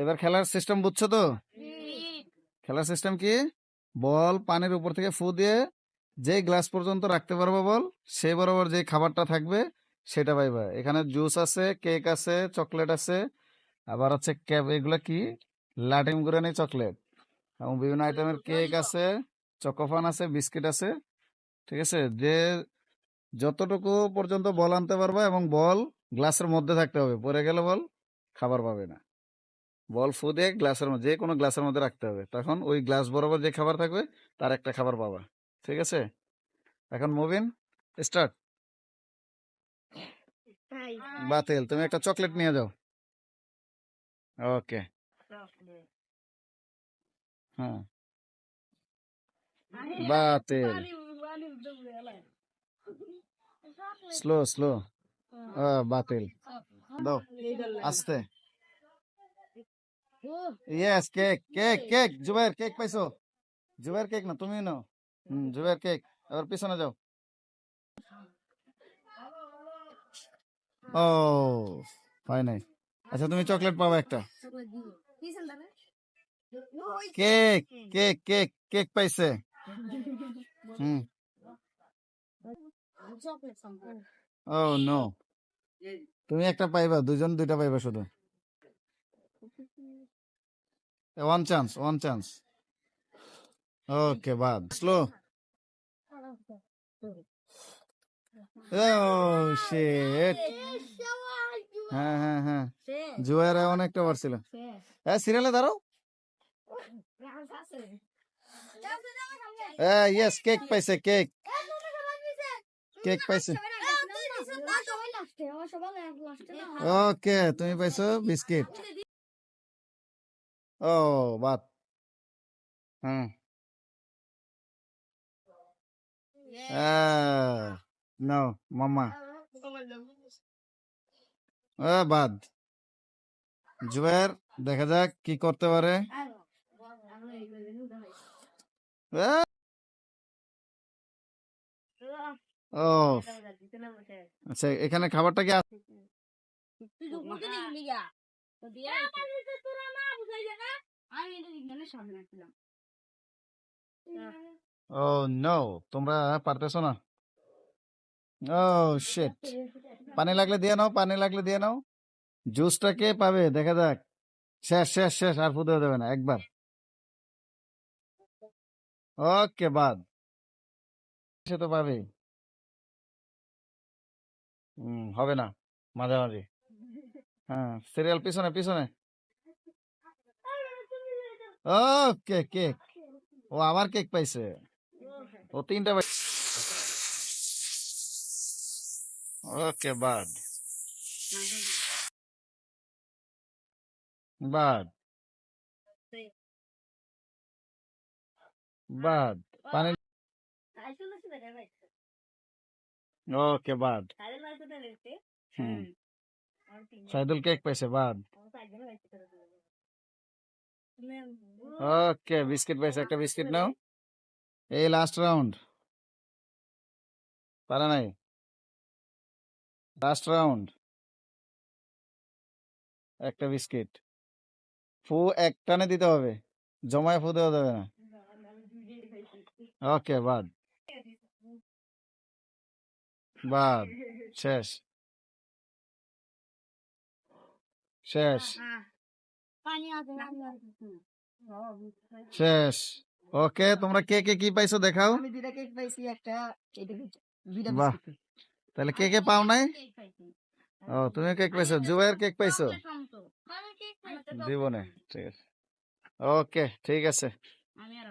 এবার খেলার সিস্টেম বুঝছ তো? খেলার সিস্টেম কি? বল পানির উপর থেকে ফু দিয়ে যে গ্লাস পর্যন্ত রাখতে পারব বল, সেই বরাবর যে খাবারটা থাকবে সেটা পাইবা। এখানে জুস আছে কেক আছে চকলেট আছে, আবার হচ্ছে ক্যাব এগুলা কি? লাটিম গুরানি চকলেট এবং বিভিন্ন আইটেমের কেক আছে চকোফান আছে বিস্কিট আছে, ঠিক আছে? যে যতটুকু পর্যন্ত বল আনতে পারবা এবং বল গ্লাসের মধ্যে থাকতে হবে পরে গেলে বল খাবার পাবে না। বল ফু দিয়ে গ্লাসের মধ্যে যে কোনো গ্লাসের মধ্যে রাখতে হবে। তখন ওই গ্লাস বরাবর যে খাবার থাকবে তার একটা খাবার পাবা। ঠিক আছে? এখন মুভিন স্টার্ট বাতিল তুমি একটা চকলেট নিয়ে যাও। ওকে। হ্যাঁ। বাতিল। Slow slow. বাতিল। দাও। আস্তে। Yes cake cake cake Zubair cake পাইছো? জুবাইর কেক না তুমি নাও। হুম জুবাইর কেক এবার পিছনে যাও। ও হয় নাই। আচ্ছা তুমি চকলেট পাবা একটা। কেক কেক কেক কেক পাইছে। হুম। ও নো তুমি একটা পাইবা দুজন দুইটা পাইবা শুধু। One chance one chance okay বাদ স্লো হ্যাঁ হ্যাঁ হ্যাঁ। জুয়ারে অনেকটা বার ছিল হ্যাঁ সিরিয়ালে দাঁড়াও। হ্যাঁ ইয়েস কেক পাইছে কেক কেক পাইছে। ওকে তুমি পাইছো বিস্কিট। ও বাদ হুম। নো মামা এ, বাদ। জুবের দেখা যাক কি করতে পারে। ও আচ্ছা এখানে খাবারটা কি আছে? ও নো তোমরা পারতেছো না। ও শিট পানি লাগলে দিয়ে নাও, পানি লাগলে দিয়ে নাও। জুসটা কে পাবে? দেখা যাক। শেষ শেষ শেষ, আর ফুটে দেবে না, একবার। ওকে, বাদ। সে তো পাবে। হবে না, মাঝামাঝি। হ্যাঁ সিরিয়াল পিছনে পিছনে। ওকে কেক ও আবার কেক পাইছে ও তিনটা পাই ওকে বাদ বাদ বাদ পানি ওকে বাদ হুম সাইদুল কেক পাইছে বাদ ওকে বিস্কিট পাইছে একটা বিস্কিট নাও। এই লাস্ট রাউন্ড পারে নাই। লাস্ট রাউন্ড একটা বিস্কিট ফু এক টানে দিতে হবে। জমায় ফু দেওয়া যাবে না। ওকে বাদ। বাদ। শেষ। শেষ। শেষ। ওকে তোমরা কে কে কি পাইছো দেখাও। আমি দুইটা কেক পাইছি একটা এটা হচ্ছে দুইটা বাহ। বিস্কুট তাহলে কে কে পাও নাই? ও তুমি কেক পাইছো। জুবাইয়ের কেক পাইছো। জীবনে ঠিক আছে। ওকে ঠিক আছে। আমি আর